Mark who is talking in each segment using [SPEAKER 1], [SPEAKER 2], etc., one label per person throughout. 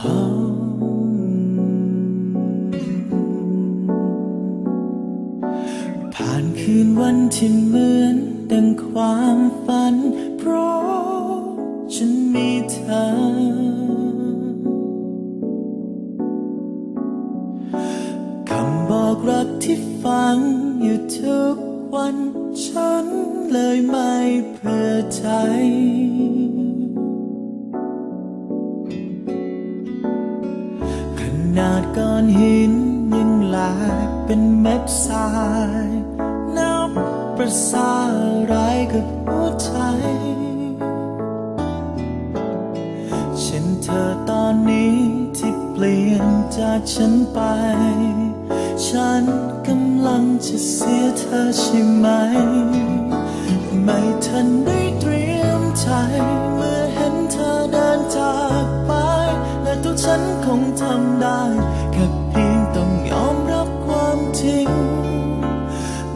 [SPEAKER 1] ผ่านคืนวันที่เหมือนดังความฝัน เพราะฉันมีเธอ คำบอกรักที่ฟังอยู่ทุกวัน ฉันเลยไม่เพื่อใจ นาดก้อนหินยังหลกเป็นเม็ดทรายนับประสาอะไรกับหัวใจฉันเธอตอนนี้ที่เปลี่ยนจากฉันไป ฉันกำลังจะเสียเธอใช่ไหม ไม่ทันได้เตรียม ฉันคงทำได้ แค่เพียงต้องยอมรับความจริง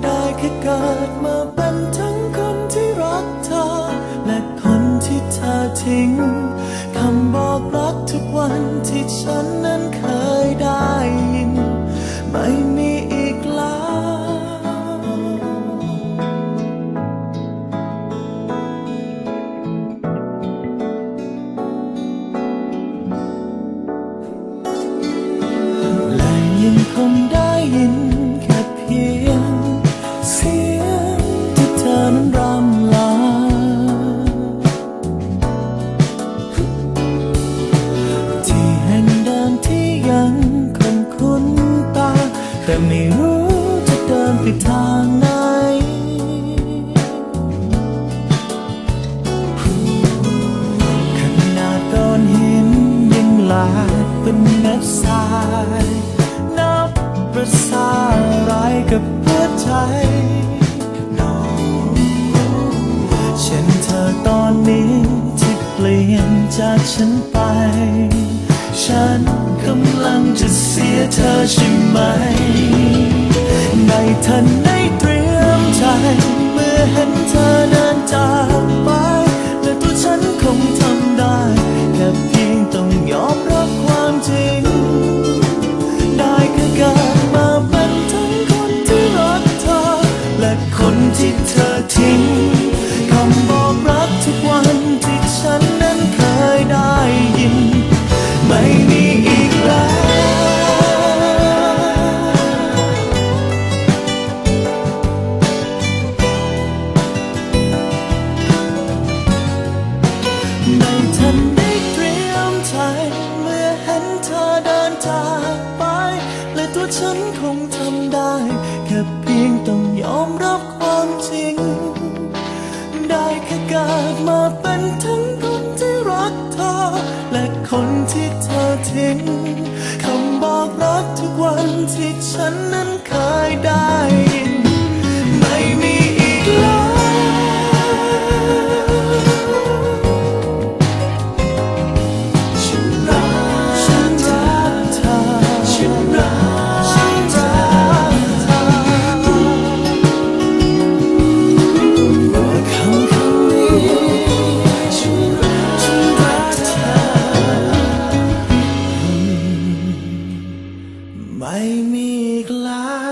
[SPEAKER 1] ได้แค่เกิดมาเป็นทั้งคนที่รักเธอ และคนที่เธอทิ้ง คำบอกรักทุกวันที่ฉันนั้น แต่ไม่รู้จะเดินไปทางไหนขนาดก้อนหินยังหลากเป็นเม็ดทรายนับประสาอะไรกับหัวใจ No ฉันเธอตอนนี้ที่เปลี่ยนจากฉันไป ฉัน จะเสียเธอใช่ไหม ในทันได้เตรียมใจ เมื่อเห็นเธอเดินจากไป ใจเมื่อเห็นเธอเดินจากไป และตัวฉันคงทำได้ แค่เพียงต้องยอมรับความจริง ได้แค่เกิดมาเป็นทั้งคนที่รักเธอ และคนที่เธอทิ้งคำบอกรักทุกวันที่ฉันนั้นเคยได้ มีกหลา